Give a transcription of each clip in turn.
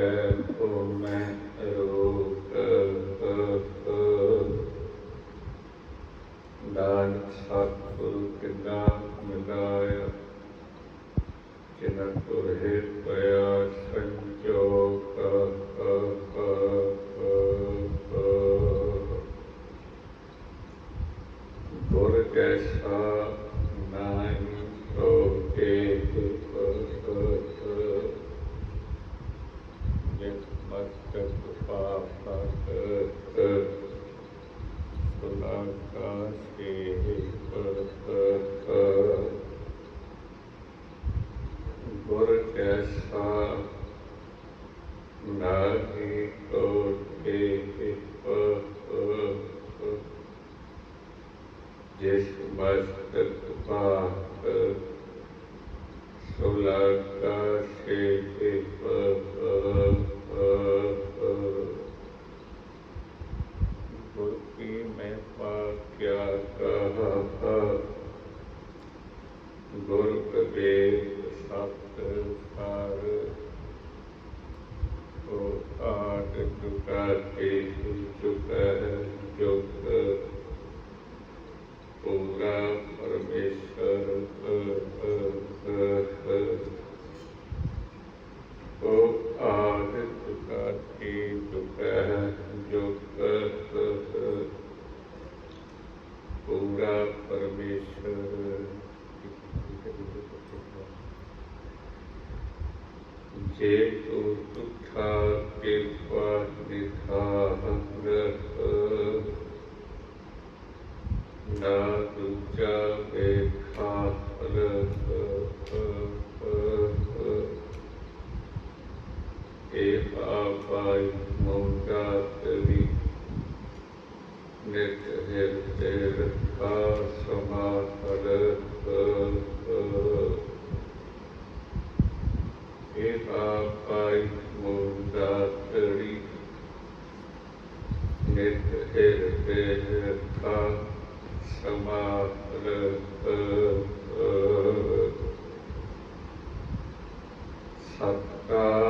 äh, मोदाकरी निर्देशा समार सत्कार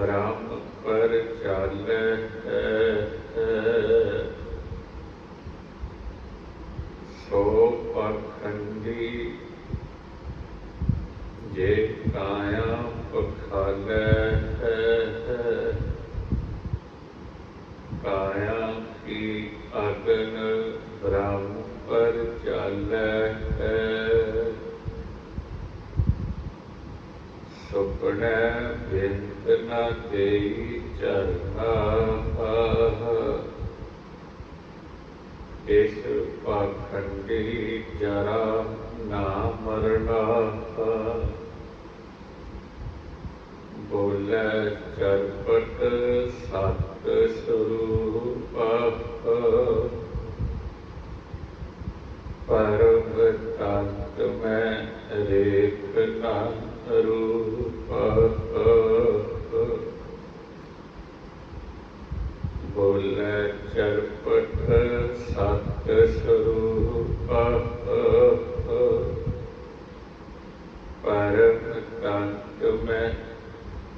doctorado ਬੋਲੇ ਕਰਪਟ ਸਤ ਸਰੂਪ ਪਰਮ ਤਤ ਮੈਂ ਰੇਖ ਨਾ ਰੂਪ ਬੋਲੇ ਕਰਪਟ ਸਤ ਸਰੂਪ ਪਰਮ ਤਤ ਮੈਂ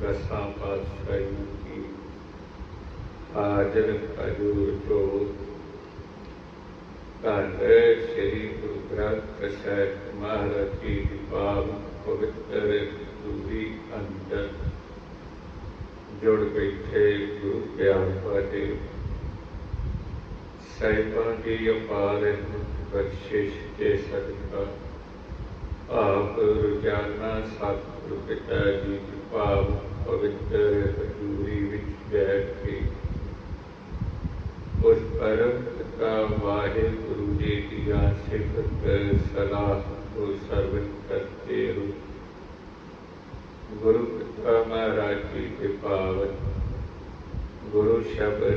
ਦਸਾਂ ਪਾਤਸ਼ਾਹੀ ਕੀ ਆਜਨ ਅਜੂਰ ਜੋਤ। ਧੰਨ ਸ੍ਰੀ ਗੁਰੂ ਗ੍ਰੰਥ ਸਾਹਿਬ ਮਹਾਰਾਜ ਜੀ ਦੀ ਪਾਵਨ ਪਵਿੱਤਰ ਦੂਰੀ ਅੰਦਰ ਜੁੜ ਬੈਠੇ ਗੁਰੂ ਪਿਆਰ ਪਾਦੇ ਸਾਈਬਾਂ ਦੀ ਅਪਾਰ ਬਖਸ਼ਿਸ਼ ਤੇ ਸਦਕਾ ستر پتا واحر سلاح گرو مہاراج جی گرو شبر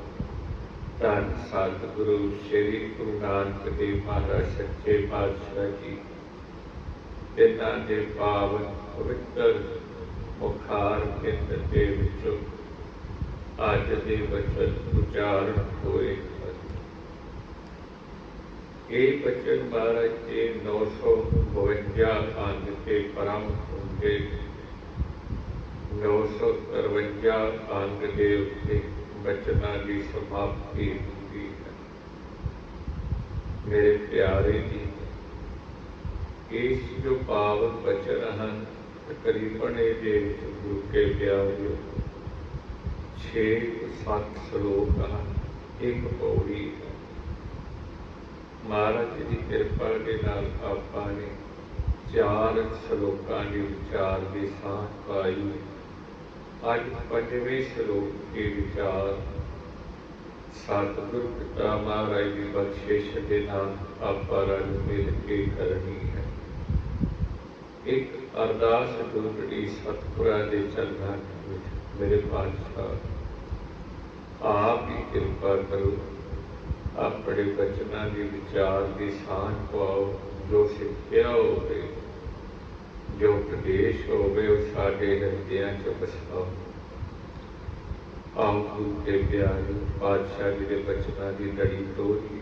ਧੰਨ ਸਤਿਗੁਰੂ ਸ੍ਰੀ ਗੁਰੂ ਨਾਨਕ ਦੇਵ ਮਹਾਰਾਜ ਸੱਚੇ ਪਾਤਸ਼ਾਹ ਜੀ। ਇਹਨਾਂ ਦੇ ਪਾਵਨ ਪਵਿੱਤਰ ਮੁਖਾਰ ਕੇਂਦਰ ਦੇ ਵਿੱਚੋਂ ਅੱਜ ਦੇ ਵਚਨ ਉਚਾਰਨ ਹੋਏ ਇਹ ਬਚਨ ਮਹਾਰਾਜ ਦੇ 952 ਅੰਗ ਤੇ ਪਰਮ ਹੁੰਦੇ 953 ਅੰਗ ਦੇ ਉੱਤੇ ਬਚਨਾਂ ਦੀ ਸਮਾਪਤੀ ਹੁੰਦੀ ਹੈ? ਮੇਰੇ ਪਿਆਰੇ ਜੀ, ਇਸ ਜੋ ਪਾਵਨ ਬਚਨ ਹਨ, ਤਕਰੀਬਨ ਇਹ ਗੁਰੂ ਕੇ ਪਿਆਰੇ 6 7 ਸ਼ਲੋਕ ਹਨ, ਇੱਕ ਪੌੜੀ ਹੈ। ਮਹਾਰਾਜ ਜੀ ਦੀ ਕਿਰਪਾ ਦੇ ਨਾਲ ਆਪਾਂ ਨੇ ਚਾਰ ਸ਼ਲੋਕਾਂ ਦੇ ਵਿਚਾਰ ਦੀ ਸਾਥ ਪਾਈ ਅੱਜ ਪੰਜਵੇਂ ਸ਼ਲੋਕ ਦੇ ਵਿਚਾਰ। ਸਤਿਗੁਰ ਪਿਤਾ ਮਹਾਰਾਜ ਦੀ ਬਖਸ਼ਿਸ਼ ਦੇ ਨਾਲ ਆਪਾਂ ਰਲ ਮਿਲ ਕੇ ਕਰਨੀ ਹੈ। ਇੱਕ ਅਰਦਾਸ ਗੁਰਗੜੀ ਸਤਿਗੁਰਾਂ ਦੇ ਚਰਨਾਂ ਵਿੱਚ ਮੇਰੇ ਪਾਤਸ਼ਾਹ, ਆਪ ਹੀ ਕਿਰਪਾ ਕਰੋ। ਆਪਣੇ ਬਚਨਾਂ ਦੀ ਵਿਚਾਰ ਦੀ ਸਾਂਝ ਪਾਓ, ਜੋ ਸਿੱਖਿਆ ਹੋਵੇ। ਜੋ ਪ੍ਰਦੇਸ਼ ਹੋਵੇ, ਉਹ ਸਾਡੇ ਹਿਰਦਿਆਂ 'ਚ ਵਸਾਓ। ਆਪ ਗੁਰੂ ਕੇ ਪਿਆਰੇ ਪਾਤਸ਼ਾਹ ਜੀ ਦੇ ਬਚਨਾਂ ਦੀ ਲੜੀ ਤੋੜੀ।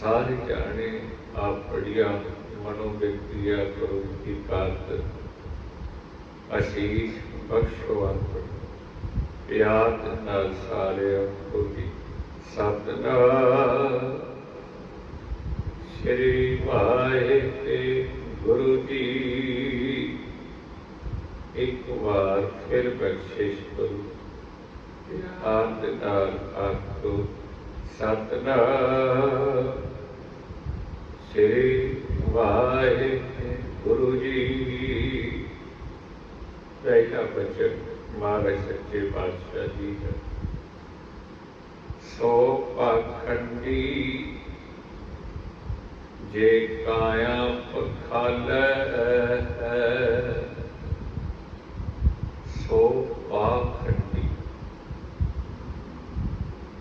ਸਾਰੇ ਜਾਣੇ ਆਪ ਪੜਿਆ ਮਨੋ ਵਿਅਕਤੀਆ ਕਰੋ ਕੀ ਕਾਤ ਅਸੀਸ ਬਖਸ਼ੋ ਆਪ ਪਿਆਰ ਨਾਲ ਸਾਰੇ ਹੋਗੀ ਸਤਨਾਮ। ਸ੍ਰੀ ਵਾਹਿਗੁਰੂ। ਗੁਰੂ ਜੀ ਇੱਕ ਵਾਰ ਫਿਰ ਬਖਸ਼ਿਸ਼ ਕਰੋ ਪਿਆਰ ਦੇ ਨਾਲ ਆਖੋ ਸਤਨਾਮ ਸ੍ਰੀ ਵਾਹਿਗੁਰੂ ਜੀ। ਪਹਿਲਾ ਬਚਨ ਮਹਾਰਾਜ ਸੱਚੇ ਪਾਤਸ਼ਾਹ ਜੀ ਹੈ ਸੋ ਪਾਖੰਡੀ ਜੇ ਕਾਇਆ ਪਖਾਲੈ, ਸੋ ਪਾਖੰਡੀ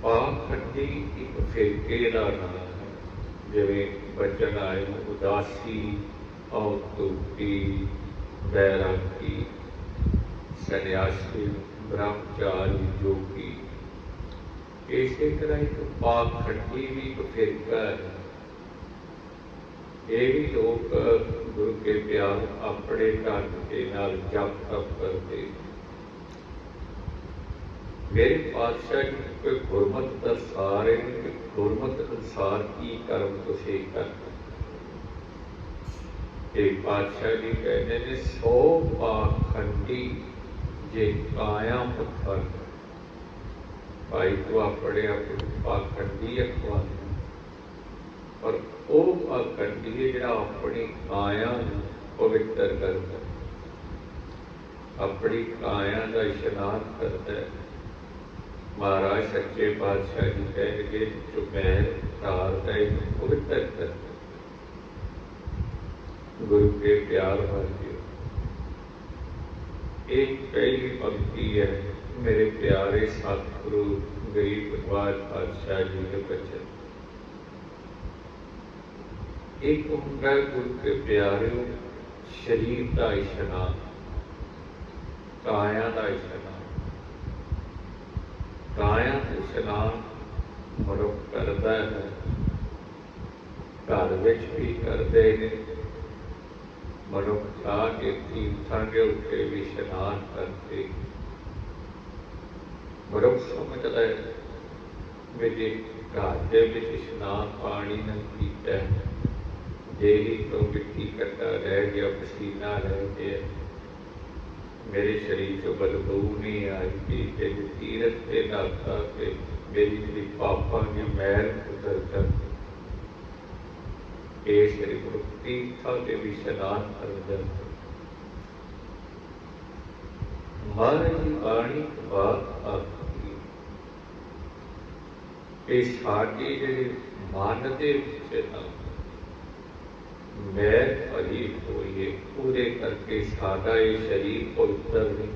ਪਾਖੰਡੀ ਇੱਕ ਫਿਰਕੇ ਦਾ ਨਾਮ ਹੈ। ਜਿਵੇਂ ਬਚਨ ਆਏ ਉਦਾਸੀ ਔਤੁਕੀ ਬੈਰਾਗੀ ਸੰਨਿਆਸੀ, ਬ੍ਰਹਮਚਾਰੀ, ਜੋਗੀ। ਇਸੇ ਤਰ੍ਹਾਂ ਇੱਕ ਪਾਖੰਡੀ ਵੀ ਇੱਕ ਫਿਰਕਾ ਹੈ। ਇਹ ਵੀ ਲੋਕ ਗੁਰੂ ਕੇ ਪਿਆਰ ਆਪਣੇ ਢੰਗ ਦੇ ਨਾਲ ਜਪ ਤਪ ਕਰਦੇ। ਮੇਰੇ ਪਾਤਸ਼ਾਹ ਜੀ, ਕੋਈ ਗੁਰਮਤ ਦਾ ਸਾਰ ਹੈ? ਕਿ ਗੁਰਮਤ ਅਨੁਸਾਰ ਕੀ ਕਰਮ ਤੁਸੀਂ ਕਰਦੇ ਇਹ ਪਾਤਸ਼ਾਹ ਜੀ ਕਹਿੰਦੇ ਨੇ, ਸੋ ਪਾਖੰਡੀ ਜੇ ਕਾਇਆ ਪੱਥਰ ਭਾਈ ਤੂੰ ਆਪਣੇ ਆਪ ਨੂੰ ਪਾਖੰਡੀ ਅਖਵਾਨ ਪਰ ਉਹ ਪਾਖੰਡੀ ਹੈ ਜਿਹੜਾ ਆਪਣੀ ਕਾਇਆ ਨੂੰ ਪਵਿੱਤਰ ਕਰਦਾ ਆਪਣੀ ਕਾਇਆ ਦਾ ਇਸ਼ਨਾਨ ਕਰਦਾ ਹੈ ਮਹਾਰਾਜ ਸੱਚੇ ਪਾਤਸ਼ਾਹ ਜੀ ਕਹਿਣਗੇ ਜੋ ਮੈਂ ਤਾਰਦਾ ਹੈ ਪਵਿੱਤਰ ਕਰਦਾ ਗੁਰੂ ਕੇ ਪਿਆਰ ਵਾਲੀ ਇੱਕ ਪਹਿਲੀ ਪੰਕਤੀ ਹੈ ਮੇਰੇ ਪਿਆਰੇ ਸਤਿਗੁਰੂ ਗਰੀਬ ਨਿਵਾਜ ਪਾਤਸ਼ਾਹ ਜੀ ਦੇ ਬਚਨ ਇੱਕ ਹੁੰਦਾ ਗੁਰੂ ਕੇ ਪਿਆਰਿਓ ਸ਼ਰੀਰ ਦਾ ਇਸ਼ਨਾਨ ਕਾਇਆ ਦਾ ਇਸ਼ਨਾਨ। ਕਾਇਆ ਦਾ ਇਸ਼ਨਾਨ ਮਨੁੱਖ ਕਰਦਾ ਹੈ ਘਰ ਵਿੱਚ ਵੀ ਕਰਦੇ ਨੇ। ਮਨੁੱਖ ਆ ਕੇ ਤੀਰਥਾਂ ਦੇ ਉੱਤੇ ਵੀ ਇਸ਼ਨਾਨ ਕਰਦੇ। ਮਨੁੱਖ ਸਮਝਦਾ ਹੈ ਵੀ ਜੇ ਘਰ ਦੇ ਵਿੱਚ ਇਸ਼ਨਾਨ ਪਾਣੀ ਨਾਲ ਕੀਤਾ ਹੈ, ਜੇ ਤੋਂ ਮਿੱਟੀ ਕੱਟਾ ਰਹਿ ਗਿਆ, ਪਸੀਨਾ ਰਹਿ ਗਿਆ ਮੇਰੇ ਸਰੀਰ ਚੋਂ ਬਦਬੂ ਨਹੀਂ ਆਈ ਕਿ ਜੇ ਤੀਰਥ ਤੇ ਨਾਤਾ ਤੇ ਮੇਰੀ ਜਿਹੜੀ ਪਾਪਾਂ ਦੀ ਮੈਲ ਉਤਰ ਕਰ ਇਹ ਸ੍ਰੀ ਗੁਰੂ ਤੀਰਥਾਂ ਦੇ ਵੀ ਇਸ਼ਨਾਨ ਕਰਦਾ ਮਹਾਰਾਜ ਦੀ ਬਾਣੀ ਤੋਂ ਆਖੀ ਇਹ ਸਾਡੀ ਜਿਹੜੀ ਮਨ ਦੇ ਵਿੱਚ ਨਾ ਮੈਂ ਭਰੀ ਹੋਈ ਹੈ ਉਹਦੇ ਕਰਕੇ ਸਾਡਾ ਇਹ ਸਰੀਰ ਪਵਿੱਤਰ ਨਹੀਂ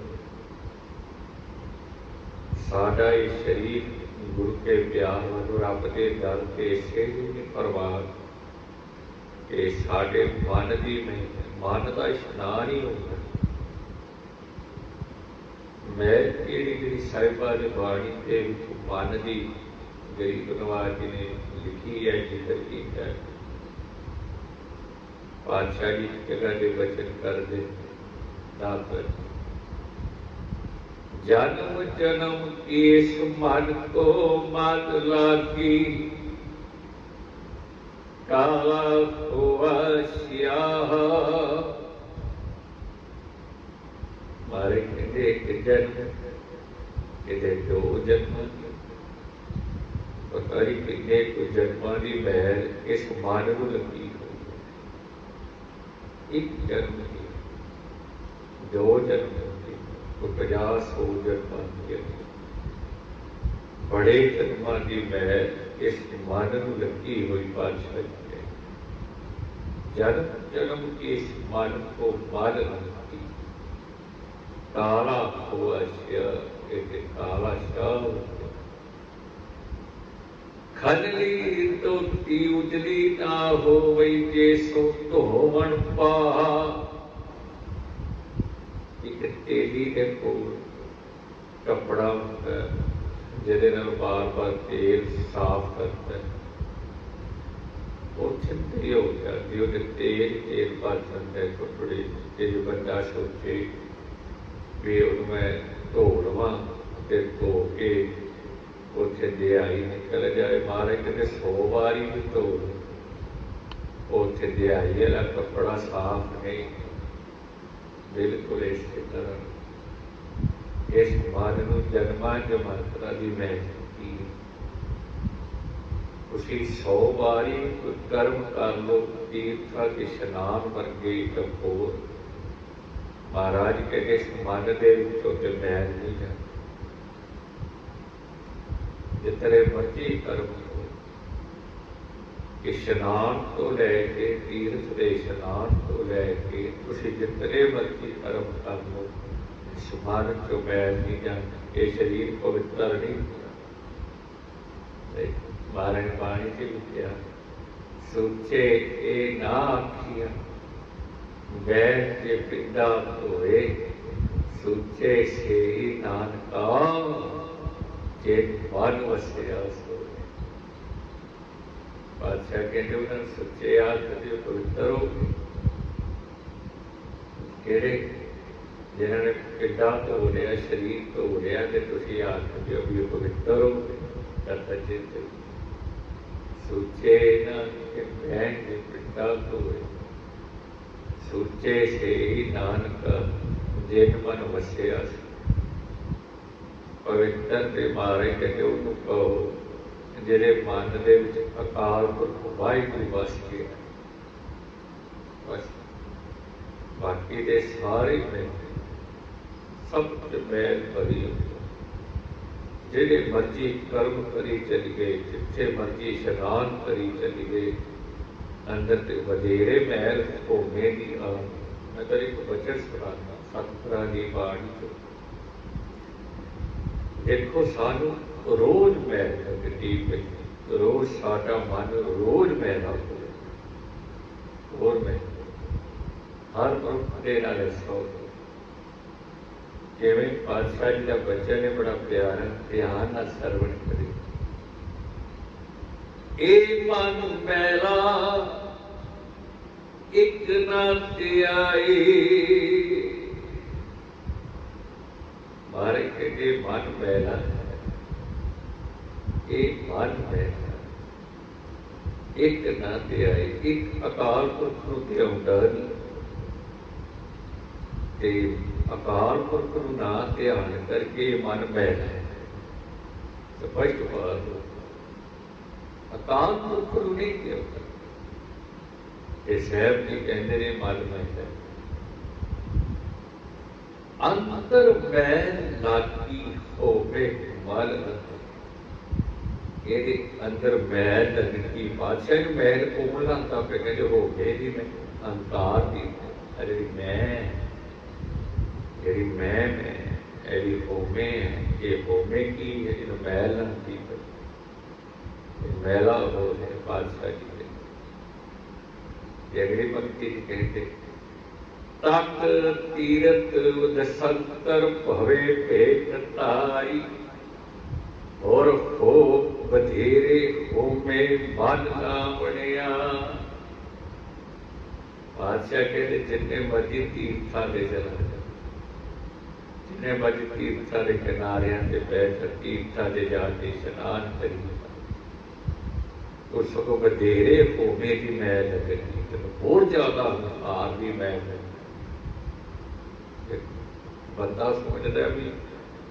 ਸਾਡਾ ਇਹ ਸਰੀਰ ਗੁਰੂ ਕੇ ਪਿਆਰ ਵੱਲੋਂ ਰੱਬ ਦੇ ਦਰ ਤੇ ਇਸੇ ਨਹੀਂ ਪਰਵਾਹ ਕਿ ਸਾਡੇ ਮਨ ਦੀ ਨਹੀਂ ਮਨ ਦਾ ਇਸ਼ਨਾਨ ਹੀ ਹੁੰਦਾ ਮੈਂ ਕਿਹੜੀ ਜਿਹੜੀ ਸਾਹਿਬਾ ਦੀ ਬਾਣੀ ਦੇ ਵਿੱਚ ਮਨ ਦੀ ਗਰੀਬ ਨਵਾਜ ਜੀ ਨੇ ਲਿਖੀ ਹੈ ਜ਼ਿਕਰ ਕੀਤਾ ਹੈ ਪਾਤਸ਼ਾਹ ਜੀ ਜਗ੍ਹਾ ਦੇ ਬਚਨ ਕਰਦੇ ਦਾਤਰ ਜਨਮ ਜਨਮ ਇਸ ਮਨ ਕੋ ਮਤ ਲਾਗੀ ਕਾਲਾ ਹੋਵਸਿਆ ਮਾਰੇ ਕਹਿੰਦੇ ਇੱਕ ਜਨਮ ਇਹਦੇ ਦੋ ਜਨਮ ਪਤਾ ਨਹੀਂ ਕਿੰਨੇ ਕੁ ਜਨਮਾਂ ਦੀ ਮੈਲ ਇਸ ਮਨ ਨੂੰ ਲੱਗੀ ਹੋਈ ਹੈ। ਇੱਕ ਜਨਮ ਦੀ ਦੋ ਜਨਮ ਦੀ ਉਹ 50 ਸੌ ਜਨਮਾਂ ਦੀ ਬੜੇ ਜਨਮਾਂ ਦੀ ਮੈਲ ਇਸ ਮਨ ਨੂੰ ਲੱਗੀ ਹੋਈ ਪਾਤਸ਼ਾਹ ਹੈ ਜਨਮ ਜਨਮ ਕੀ ਇਸ ਮਨ ਕੋ ਮਾਲ ਲੱਗੀ। ਕਾਲਾ ਹੋਆ ਸ਼ਿਆ ਇਹ ਕਾਲਾ ਸ਼ਾਹ ਖਨਲੀ ਤੋਤੀ ਉਜਲੀ ਨਾ ਹੋਵਈ ਜੇ ਸੋ ਧੋਵਣ ਪਾ। ਇੱਕ ਤੇਲੀ ਦੇ ਕੋਲ ਕਪੜਾ ਹੁੰਦਾ ਜਿਹਦੇ ਨਾਲ ਬਾਰ-ਬਾਰ ਤੇਲ ਸਾਫ਼ ਕਰਦਾ ਉਹ ਚਿੰਤੀ ਹੋ ਜਾਂਦੀ, ਉਹਦੇ ਤੇਲ ਤੇਲ ਭਰ ਜਾਂਦਾ ਹੈ ਤੇ ਜੋ ਬੰਦਾ ਸੋਚੇ ਵੀ ਉਹਨੂੰ ਮੈਂ ਧੋ ਲਵਾਂ ਤੇ ਧੋ ਕੇ ਉੱਥੇ ਦਿਹਾਈ ਨਿਕਲ ਜਾਏ ਮਾਰੇ ਕਿਤੇ 100 ਵਾਰੀ ਵੀ ਧੋ ਉੱਥੇ ਦਿਹਾਈ ਵਾਲਾ ਕੱਪੜਾ ਸਾਫ਼ ਨਹੀਂ, ਬਿਲਕੁਲ ਇਸੇ ਤਰ੍ਹਾਂ। ਇਸ ਮਨ ਨੂੰ ਜਨਮਾਂ ਜਮਾਤਰਾ ਦੀ ਮੈਂ ਕੀਤੀ ਉਸੀ 100 ਵਾਰੀ ਕਰਮ ਕਰ ਲੋ ਤੀਰਥਾ ਦੇ ਇਸ਼ਨਾਨ ਵਰਗੇ ਕਪੂਰ ਮਹਾਰਾਜ ਕਹਿੰਦੇ, ਇਸ ਮਨ ਦੇ ਵਿੱਚੋਂ ਤੇ ਮੈਲ ਨਹੀਂ ਜਾਂਦਾ। ਜਿਤਨੇ ਮਰਜ਼ੀ ਕਰਮ ਕਰੋ। ਇਸ਼ਨਾਨ ਤੋਂ ਲੈ ਕੇ ਤੀਰਥ ਦੇ ਇਸ਼ਨਾਨ ਤੋਂ ਲੈ ਕੇ ਤੁਸੀਂ ਜਿਤਨੇ ਮਰਜ਼ੀ ਕਰਮ ਕਰ ਲਓ ਸੁਭਾਨ ਚੋਂ ਮੈਲ ਨਹੀਂ ਜਾਂਦੀ ਇਹ ਸਰੀਰ ਪਵਿੱਤਰ ਨਹੀਂ ਤੇ ਬਾਰਨ ਬਾਣੀ ਤੇ ਲਿਖਿਆ ਸੋਚੇ ਇਹ ਨਾ ਆਖੀਆਂ ਬੈਠ ਕੇ ਪਿੰਡਾ ਹੋਏ ਸੋਚੇ ਸੇ ਨਾਨਕਾ ਜੇ ਮਨ ਵਸਿਆ ਸੋਏ ਬਾਦਸ਼ਾਹ ਕਹਿੰਦੇ ਉਹਨਾਂ ਨੂੰ ਸੱਚੇ ਆਦ ਤੇ ਪਵਿੱਤਰ ਹੋ ਗਏ। ਕਿਹੜੇ ਜਿਨ੍ਹਾਂ ਨੇ ਕਿੱਡਾ ਧੋ ਲਿਆ ਸਰੀਰ ਧੋ ਲਿਆ ਤੇ ਤੁਸੀਂ ਆਖ ਦਿਓ ਵੀ ਉਹ ਪਵਿੱਤਰ ਹੋ ਗਏ। ਕਰਤਾ ਚਿੰਤ ਸੋਚੇ ਨਾ ਕਿ ਮੈਂ ਨੇ ਪਿੰਡਾ ਧੋਏ ਸੋਚੇ ਸੇ ਨਾਨਕ ਜਿਨ ਮਨ ਵਸਿਆ ਸੀ ਪਵਿੱਤਰ ਦੇ ਮਾਰੇ ਕਹਿੰਦੇ ਉਹਨੂੰ ਕਹੋ ਜਿਹੜੇ ਮਨ ਦੇ ਵਿੱਚ ਅਕਾਲ ਪੁਰਖ ਵਾਹਿਗੁਰੂ ਵਸ ਗਿਆ ਬਸ। ਬਾਕੀ ਦੇ ਸਾਰੇ ਮੈਂ ਸਭ ਤੇ ਮੈਲ ਭਰੀ ਜਿਹੜੇ ਮਰਜ਼ੀ ਕਰਮ ਕਰੀ ਚਲੀ ਗਏ, ਜਿੱਥੇ ਮਰਜ਼ੀ ਸ਼ਰਾਨ ਕਰੀ ਚਲੀ ਗਏ, ਅੰਦਰ ਤੇ ਵਧੇਰੇ ਮਹਿਲ ਹੋਵੇ ਦੀ ਆ ਮੈਂ ਤਾਂ ਇੱਕ ਬਚਨ ਸੁਣਾਉਂਦਾ, ਸਤਿਗੁਰਾਂ ਦੀ ਬਾਣੀ ਤੋਂ ਦੇਖੋ ਸਾਨੂੰ ਰੋਜ਼ ਮੈਂ ਲੱਗਦੀ ਪਈ ਰੋਜ਼ ਸਾਡਾ ਮਨ ਰੋਜ਼ ਮੈਲਾ ਹੋਵੇ ਹੋਰ ਮੈਂ ਹਰ ਮਨੁੱਖ ਦੇ ਨਾਲ ਸੋ ਜਿਵੇਂ ਪਾਤਸ਼ਾਹ ਜੀ ਦਾ ਬੱਚਾ ਨੇ ਬੜਾ ਪਿਆਰ, ਧਿਆਨ ਨਾਲ ਸਰਵਣ ਕਰੇ। ਇਹ ਮਨ ਮੈਲਾ, ਇੱਕ ਨਾ ਧਿਆਈ ਮਾਰੇ ਕਹਿੰਦੇ ਮਨ ਮੈਲਾ ਹੈ। ਇਹ ਮਨ ਮੈਲਾ ਇੱਕ ਨਾ ਧਿਆਈ ਇੱਕ ਅਕਾਲ ਪੁਰਖ ਨੂੰ ਧਿਆਉਂਦਾ ਨਹੀਂ ਤੇ ਅਕਾਲ ਪੁਰਖ ਨੂੰ ਨਾ ਧਿਆਨ ਕਰਕੇ ਮਨ ਮੈਲਾ ਹੈ ਸਪਸ਼ਟ ਬਾਤ ਹੈ। ਅਕਾਲ ਪੁਰਖ ਨੂੰ ਨਹੀਂ ਧਿਆਉਂਦਾ ਇਹ ਸਹਿਬ ਜੀ ਕਹਿੰਦੇ ਨੇ ਮਨ ਮੈਲਾ ਹੈ ਅੰਤਰ ਮੈਲ ਲਾਗੀ ਹੋਵੇ ਮਲ ਇਹਦੇ ਅੰਦਰ ਮੈਲ ਲੱਗਦੀ ਬਾਦਸ਼ਾਹ ਨੂੰ ਮੈਲ ਕੋਮਲ ਲਾਂਦਾ ਪਏ ਕਹਿੰਦੇ ਹੋ ਗਏ ਜੀ ਮੈਂ ਅੰਕਾਰ ਦੀ ਅਰੇ ਮੈਂ ਜਿਹੜੀ ਮੈਂ ਮੈਂ ਇਹਦੀ ਹੋਵੇਂ ਇਹ ਹੋਵੇਂ ਕੀ ਹੈ ਜਿਹਨੂੰ ਮੈਲ ਲਾਂਦੀ ਪਈ ਮੈਲਾ ਹੋ ਹੈ ਬਾਦਸ਼ਾਹ ਜੀ ਦੇ ਜਿਹੜੀ ਭਗਤੀ ਜੀ ਕਹਿੰਦੇ ਤਤ ਤੀਰਤ ਦਸੰਤਰ ਭਵੇ ਭੇਟਤਾਈ ਔਰ ਹੋ ਬਧੇਰੇ ਹੋਮੇ ਮਨ ਨਾ ਬਣਿਆ। ਬਾਦਸ਼ਾਹ ਕਹਿੰਦੇ, ਜਿੰਨੇ ਮਰਜ਼ੀ ਤੀਰਥਾਂ ਦੇ ਚਲਾ ਜਿੰਨੇ ਮਰਜ਼ੀ ਤੀਰਥਾਂ ਦੇ ਕਿਨਾਰਿਆਂ ਤੇ ਬੈਠ, ਤੀਰਥਾਂ ਦੇ ਜਾ ਕੇ ਇਸ਼ਨਾਨ ਕਰੀ। ਉਸ ਤੋਂ ਬਧੇਰੇ ਹੋਮੇ ਦੀ ਮੈਂ ਲੱਗਣੀ, ਤੇ ਹੋਰ ਜ਼ਿਆਦਾ ਹਾਰ ਦੀ ਮੈਲ ਲੱਗਣੀ। ਬੰਦਾ ਸਮਝਦਾ ਵੀ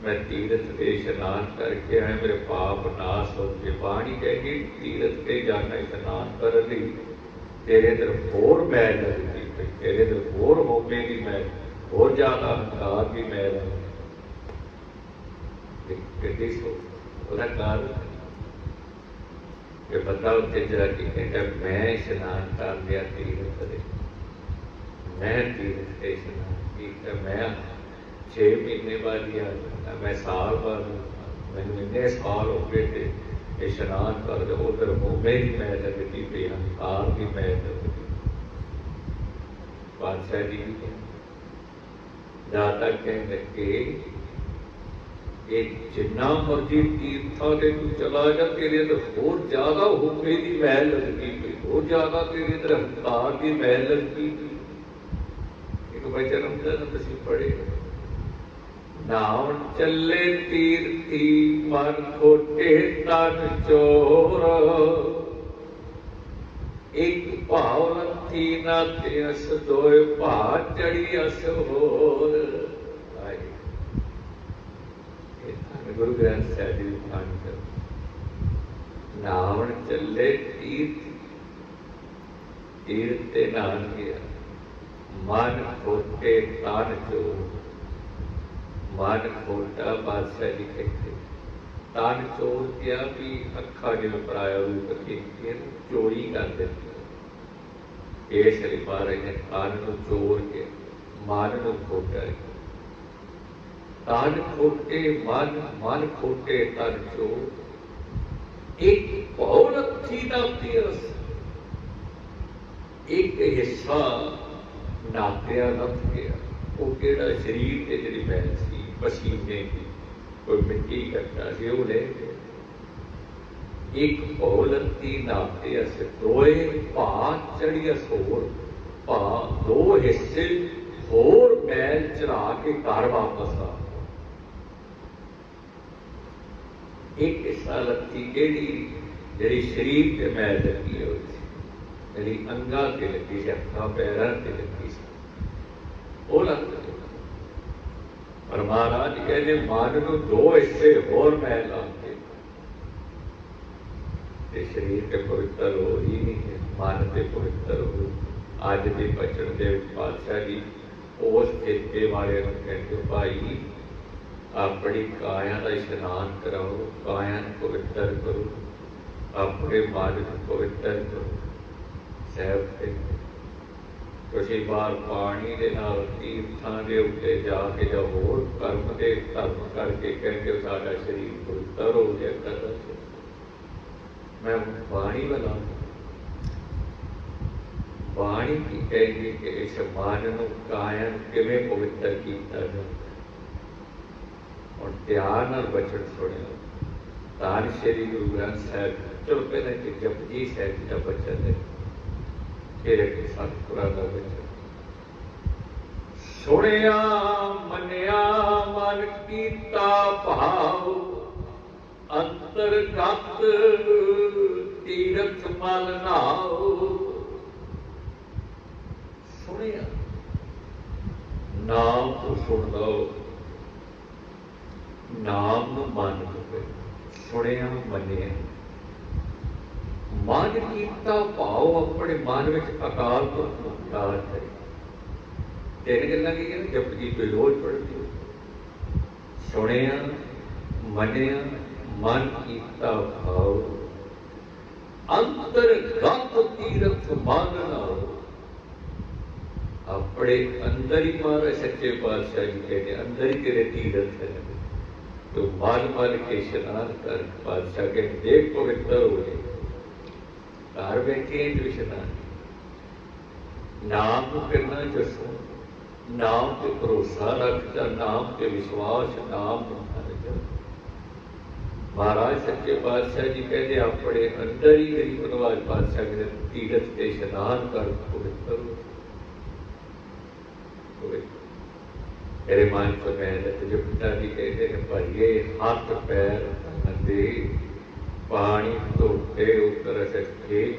ਮੈਂ ਤੀਰਥ ਤੇ ਇਸ਼ਨਾਨ ਕਰਕੇ ਆਇਆ, ਮੇਰੇ ਪਾਪ ਨਾਸ ਹੋ ਗਏ, ਬਾਣੀ ਕਹਿੰਦੀ ਤੀਰਥ ਤੇ ਜਾਣਾ ਇਸ਼ਨਾਨ ਕਰਨ ਲਈ। ਤੇਰੇ ਅੰਦਰ ਹੋਰ ਮੈਂ ਲੱਗਦੀ ਤੇਰੇ ਅੰਦਰ ਹੋਰ ਹੋਵੇਗੀ ਮੈਂ ਹੋਰ ਜ਼ਿਆਦਾ ਹੰਕਾਰ ਵੀ ਮੈਂ ਕਿਤੇ ਸੋ ਉਹਦਾ ਕਾਰਨ ਕਿ? ਬੰਦਾ ਉੱਤੇ ਜਿਹੜਾ ਕਿ ਕਹਿੰਦਾ, ਮੈਂ ਇਸ਼ਨਾਨ ਕਰ ਲਿਆ ਤੀਰਥ ਤੇ। ਮੈਂ ਤੀਰਥ ਤੇ ਇਸ਼ਨਾਨ ਕੀਤਾ, ਮੈਂ 6 ਮਹੀਨੇ ਬਾਅਦ ਹੀ ਆ ਜਾਂਦਾ। ਮੈਂ ਸਾਲ ਬਾਅਦ ਮੈਨੂੰ ਇੰਨੇ ਸਾਲ ਹੋ ਗਏ ਤੇ ਇਸ਼ਨਾਨ ਕਰ ਦੇ, ਉਧਰ ਹੋਵੇ ਹੀ ਮੈਂ ਲੱਗਦੀ ਪਈ ਹੰਕਾਰ ਦੀ ਮੈਂ ਲੱਗਦੀ ਬਾਦਸ਼ਾਹ ਜੀ ਜਾਂ ਤੱਕ ਕਹਿੰਦੇ ਕਿ ਇਹ ਜਿੰਨਾ ਮਰਜ਼ੀ ਤੀਰਥਾਂ ਦੇ ਤੂੰ ਚਲਾ ਜਾ, ਤੇਰੇ ਅੰਦਰ ਹੋਰ ਜ਼ਿਆਦਾ ਹੋਵੇ ਦੀ ਮਹਿਲ ਲੱਗਦੀ ਪਈ, ਹੋਰ ਜ਼ਿਆਦਾ ਤੇਰੇ ਅੰਦਰ ਹੰਕਾਰ ਦੀ ਮਹਿਲ ਲੱਗਦੀ ਪਈ। ਇੱਕ ਬਚਨ ਹੁੰਦਾ ਨਾ ਤੁਸੀਂ ਪੜ੍ਹੇ। ਨਾਉਣ ਚੱਲੇ ਤੀਰਥੀ ਮਨ ਖੋਟੇ ਤਨ ਚੋਰ। ਇੱਕ ਭਾਵ ਲੰਥੀ ਨਾ ਤੇ ਅਸ ਦੋਏ ਭਾ ਚੜੀ ਅਸ ਹੋਰ। ਧੰਨ ਗੁਰੂ ਗ੍ਰੰਥ ਸਾਹਿਬ ਜੀ ਦੀ ਕਰ ਨਾਵਣ ਚੱਲੇ ਤੀਰਥ ਤੀਰਥ ਤੇ ਨਾਨ ਗਿਆ ਮਨ ਖੋਟੇ ਤਨ ਚੋਰ। ਮਨ ਖੋਟਾ ਬਾਦਸ਼ਾਹ ਜੀ ਕਹਿੰਦੇ ਤਨ ਚੋਰ ਕਿਹਾ ਵੀ ਅੱਖਾਂ ਜਿਵੇਂ ਪਰਾਇਆ ਰੂਪ ਕੇ ਚੋਰੀ ਕਰ ਦਿੰਦੇ ਇਸ ਲਈ ਮਹਾਰਾਜ ਨੇ ਤਨ ਨੂੰ ਚੋਰ ਕੇ ਮਨ ਨੂੰ ਖੋਟਾ ਤਨ ਖੋਟੇ ਮਨ ਮਨ ਖੋਟੇ ਤਨ ਚੋਰ ਇੱਕ ਬਹੁਲੱਥੀ ਦਾ ਤੀਰਸ ਇੱਕ ਹਿੱਸਾ ਨਾਪਿਆ ਰੱਖ ਗਿਆ ਉਹ ਕਿਹੜਾ ਸਰੀਰ ਤੇ ਜਿਹੜੀ ਮੈਲ ਸੀ ਪਸੀਨੇ ਦੀ ਕੋਈ ਮਿੱਟੀ ਕੱਟਾ ਸੀ ਉਹ ਲੈ ਗਿਆ। ਇੱਕ ਬਹੁਲੰਤੀ ਨਾਪੇ ਅਸ ਦੋਏ ਭਾ ਚੜੀਆ ਸੋਰ ਭਾ ਦੋ ਹਿੱਸੇ ਹੋਰ ਮੈਲ ਚੜਾ ਕੇ ਘਰ ਵਾਪਸ ਆ ਇੱਕ ਹਿੱਸਾ ਲੱਤੀ ਕਿਹੜੀ ਜਿਹੜੀ ਸਰੀਰ ਤੇ ਮੈਲ ਲੱਗੀ ਹੋਈ ਸੀ ਜਿਹੜੀ ਅੰਗਾਂ ਤੇ ਲੱਗੀ ਸੀ ਅੱਖਾਂ ਪੈਰਾਂ ਤੇ ਲੱਗੀ ਸੀ ਉਹ ਲੱਗ ਪਰ ਮਹਾਰਾਜ ਕਹਿੰਦੇ ਮਨ ਨੂੰ ਦੋ ਹਿੱਸੇ ਹੋਰ ਮੈਂ ਲਾਉਂਦੇ ਤੇ ਸਰੀਰ ਤੇ ਪਵਿੱਤਰ ਹੋ ਹੀ ਨਹੀਂ ਹੈ, ਮਨ ਤੇ ਪਵਿੱਤਰ ਹੋ। ਅੱਜ ਦੇ ਬਚਨ ਦੇ ਵਿੱਚ ਪਾਤਸ਼ਾਹ ਜੀ, ਉਸ ਖੇਤੇ ਵਾਲੇ ਨੂੰ ਕਹਿੰਦੇ, ਭਾਈ, ਆਪਣੀ ਕਾਇਆ ਦਾ ਇਸ਼ਨਾਨ ਕਰਾਓ, ਕਾਇਆ ਨੂੰ ਪਵਿੱਤਰ ਕਰੋ, ਆਪਣੇ ਮਨ ਨੂੰ ਪਵਿੱਤਰ ਕਰੋ। ਸਹਿਬ ਤੇ ਤੁਸੀਂ ਬਾਹਰ ਪਾਣੀ ਦੇ ਨਾਲ ਤੀਰਥਾਂ ਦੇ ਉੱਤੇ ਜਾ ਕੇ ਜਾਂ ਹੋਰ ਕਰਮ ਦੇ ਧਰਮ ਕਰਕੇ ਕਹਿੰਦੇ ਸਾਡਾ ਸਰੀਰ ਪਵਿੱਤਰ ਹੋ ਗਿਆ ਕਰਦਾ ਮੈਂ ਪਾਣੀ ਵਾਲਾ ਬਾਣੀ ਕੀ ਕਹਿੰਦੀ ਕਿ ਇਸ ਮਨ ਨੂੰ ਕਾਇਮ ਕਿਵੇਂ ਪਵਿੱਤਰ ਕੀਤਾ ਜਾਵੇ ਔਰ ਧਿਆਨ ਨਾਲ ਬਚਨ ਸੁਣਿਓ। ਤਾਂ ਸ਼੍ਰੀ ਗੁਰੂ ਗ੍ਰੰਥ ਸਾਹਿਬ ਚਲੋ ਪਹਿਲਾਂ ਕਿ ਜਪਜੀ ਸਾਹਿਬ ਜੀ ਦਾ ਬਚਨ ਹੈ। ਫਿਰ ਇੱਕ ਸਤਿਗੁਰਾਂ ਦਾ ਬਚਨ ਸੁਣਿਆ। ਮੰਨਿਆ ਮਨ ਕੀਤਾ ਭਾਵ ਅੰਤਰਗਤ ਤੀਰਥ ਮਲ ਨਾਉ ਸੁਣਿਆ ਨਾਮ ਤੋਂ ਸੁਣ ਲਓ। ਨਾਮ ਨੂੰ ਮੰਨ ਲਓ ਸੁਣਿਆ, ਮੰਨਿਆ। ਮਨ ਕੀਤਾ ਭਾਵ ਆਪਣੇ ਮਨ ਵਿੱਚ ਅਕਾਲ ਪੁਰਖ ਨੂੰ ਕਰੇ। ਤਿੰਨ ਗੱਲਾਂ ਕੀ ਕਹਿੰਦੇ? ਜਪਜੀ ਕੋਈ ਰੋਜ਼ ਪੜ੍ਹਦੀ ਸੁਣਿਆ, ਮੰਨਿਆ, ਮਨ ਕੀਤਾ ਭਾਵ ਅੰਤਰ ਗਤ ਤੀਰਥ ਮਾਨਣਾ ਆਪਣੇ ਅੰਦਰ ਹੀ ਮਾਰੇ ਸੱਚੇ ਪਾਤਸ਼ਾਹ ਜੀ ਕਹਿੰਦੇ, ਅੰਦਰ ਹੀ ਤੇਰੇ ਤੀਰਥ ਹੈ। ਤੋ ਮਨ ਮਨ ਕੇ ਇਸ਼ਨਾਨ ਕਰ, ਪਾਤਸ਼ਾਹ ਕੇ ਦੇਖ ਪਵਿੱਤਰ ਹੋ ਜੇ। ਘਰ ਬੈਠੇ ਜੋ ਇਸ਼ਨਾਨ ਨਾਮ ਨੂੰ ਕਰਨਾ ਜਸੋ ਨਾਮ ਤੇ ਭਰੋਸਾ ਰੱਖਦਾ ਨਾਮ ਤੇ ਵਿਸ਼ਵਾਸ ਨਾਮ ਨੂੰ ਕਰਦਾ ਮਹਾਰਾਜ ਸੱਚੇ ਪਾਤਸ਼ਾਹ ਜੀ ਕਹਿੰਦੇ ਆਪਣੇ ਅੰਦਰ ਹੀ ਗਰੀਬ ਨਵਾਜ ਪਾਤਸ਼ਾਹ ਦੇ ਤੀਰਥ ਤੇ ਇਸ਼ਨਾਨ ਕਰ ਪਵਿੱਤਰ ਹੋ ਹੋਵੇ ਮੇਰੇ ਮਨ ਤੋਂ ਕਹਿੰਦੇ ਤੇ ਜੋ ਪਿਤਾ ਜੀ ਕਹਿੰਦੇ ਨੇ ਭਈਏ ਹੱਥ ਪੈਰ ਨਦੇ ਪਾਣੀ ਧੋਤੇ ਉਤਰ ਸਕੇ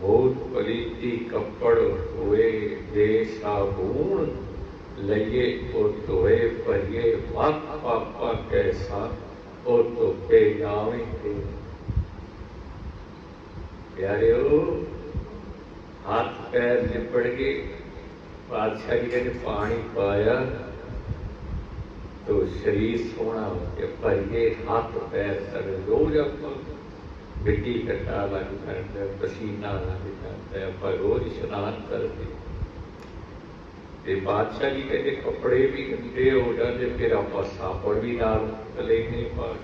ਬਹੁਤ ਪਲੀਤੀ ਕੱਪੜ ਹੋਏ ਦੇ ਸਾਬੂਣ ਲਈਏ ਉਹ ਧੋਏ ਭਈਏ ਵਕ ਪਾਪਾ ਕੈਸਾ ਉਹ ਧੋਤੇ ਜਾਵੇਂ ਤੇ ਪਿਆਰਿਓ ਹੱਥ ਪੈਰ ਲਿਪੜ ਗਏ ਬਾਦਸ਼ਾਹ ਜੀ ਨੇ ਪਾਣੀ ਪਾਇਆ ਤੋ ਸਰੀਰ ਸੋਹਣਾ ਹੋ ਗਿਆ ਭਰੀਏ, ਹੱਥ ਪੈਰ ਸਰ, ਰੋਜ਼ ਆਪਾਂ ਮਿੱਟੀ ਕੱਟਾ ਲੱਗ ਕਰਦਾ, ਪਸੀਨਾ ਲੱਗ ਕਰਦਾ ਆਪਾਂ ਰੋਜ਼ ਇਸ਼ਨਾਨ ਕਰਦੇ। ਤੇ ਬਾਦਸ਼ਾਹ ਜੀ ਕਹਿੰਦੇ, ਕੱਪੜੇ ਵੀ ਗੰਦੇ ਹੋ ਜਾਂਦੇ, ਫਿਰ ਆਪਾਂ ਸਾਬਣ ਵੀ ਨਾਲ ਲੈ ਪਾਣ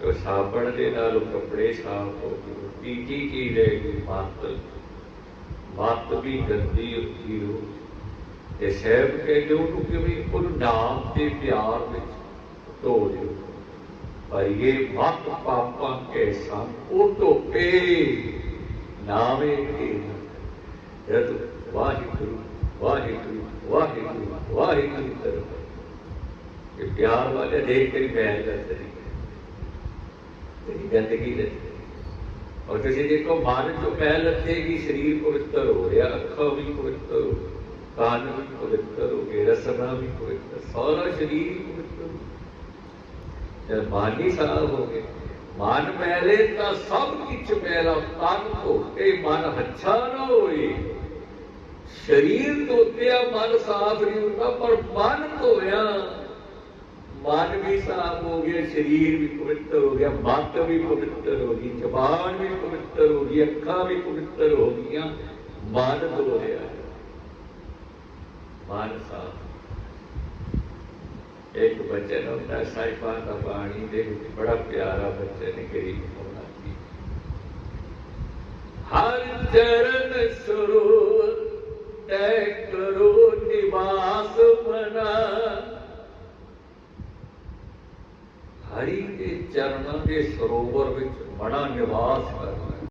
ਪਾਣੀ ਸਾਬਣ ਦੇ ਨਾਲ ਉਹ ਕੱਪੜੇ ਸਾਫ਼ ਹੋ ਗਏ ਤੀਜੀ ਚੀਜ਼ ਹੈ ਕਿ ਮੱਤ। ਮੱਤ ਵੀ ਗੰਦੀ ਉੱਠੀ ਹੋ ਤੇ ਸਹਿਬ ਕਹਿੰਦੇ ਉਹਨੂੰ ਕਿ ਵੀ ਉਹ ਨਾਮ ਦੇ ਪਿਆਰ ਵਿੱਚ ਧੋ ਦਿਓ। ਪਰ ਇਹ ਮੱਤ ਪਾਪਾਂ ਕੇ ਉਹ ਧੋਪੇ। ਨਾਮੇ ਕੇ ਜਦ ਵਾਹਿਗੁਰੂ ਵਾਹਿਗੁਰੂ ਵਾਹਿਗੁਰੂ ਵਾਹਿਗੁਰੂ ਕਰੋ ਇਹ ਪਿਆਰ ਵਾਲੇ ਦੇਖ ਕੇ ਬੈਠ ਜਾਂਦੇ ਨੇ ਤੇਰੀ ਗੰਦਗੀ ਦੇ ਔਰ ਤੁਸੀਂ ਦੇਖੋ, ਮਨ ਤੋਂ ਮੈਲ ਲੱਥੇਗੀ ਸਰੀਰ ਪਵਿੱਤਰ ਹੋ ਰਿਹਾ, ਅੱਖਾਂ ਵੀ ਪਵਿੱਤਰ ਹੋ ਕਾਨ ਵੀ ਪਵਿੱਤਰ ਹੋ ਗਏ ਰਸਨਾ ਵੀ ਪਵਿੱਤਰ, ਸਾਰਾ ਸਰੀਰ ਹੀ ਪਵਿੱਤਰ ਹੋ ਜਦ ਮਨ ਹੀ ਸਾਫ਼ ਹੋ ਗਿਆ ਮਨ ਮੈਲੇ ਤਾਂ ਸਭ ਕਿਛ ਮੈਲਾ, ਤਨ ਧੋਤੇ ਮਨ ਹੱਛਾ ਨਾ ਹੋਏ। ਸਰੀਰ ਧੋਤਿਆ, ਮਨ ਸਾਫ਼ ਨਹੀਂ ਹੁੰਦਾ, ਪਰ ਮਨ ਧੋਇਆ। ਮਨ ਵੀ ਸਾਫ਼ ਹੋ ਗਿਆ, ਸਰੀਰ ਵੀ ਪਵਿੱਤਰ ਹੋ ਗਿਆ, ਮੱਤ ਵੀ ਪਵਿੱਤਰ ਹੋ ਗਈ, ਜ਼ਬਾਨ ਵੀ ਪਵਿੱਤਰ ਹੋ ਗਈ, ਅੱਖਾਂ ਵੀ ਪਵਿੱਤਰ ਹੋ ਗਈਆਂ। ਮਨ ਧੋ ਰਿਹਾ ਹੈ। ਇੱਕ ਬੱਚੇ ਨੂੰ ਹੁੰਦਾ ਸਾਈਪਾਂ ਦਾ ਬਾਣੀ ਦੇ ਵਿੱਚ ਬੜਾ ਪਿਆਰਾ ਬੱਚੇ ਨੇ ਗਰੀਬ ਹੋਣਾ ਸੀ। ਹਰ ਚਰਨ ਸਰੋਵਰ ਤੈ ਕਰੋ ਨਿਵਾਸ ਬਨਾ ਹਰੀ ਦੇ ਚਰਨਾਂ ਦੇ ਸਰੋਵਰ ਵਿੱਚ ਬੜਾ ਨਿਵਾਸ ਕਰਨਾ।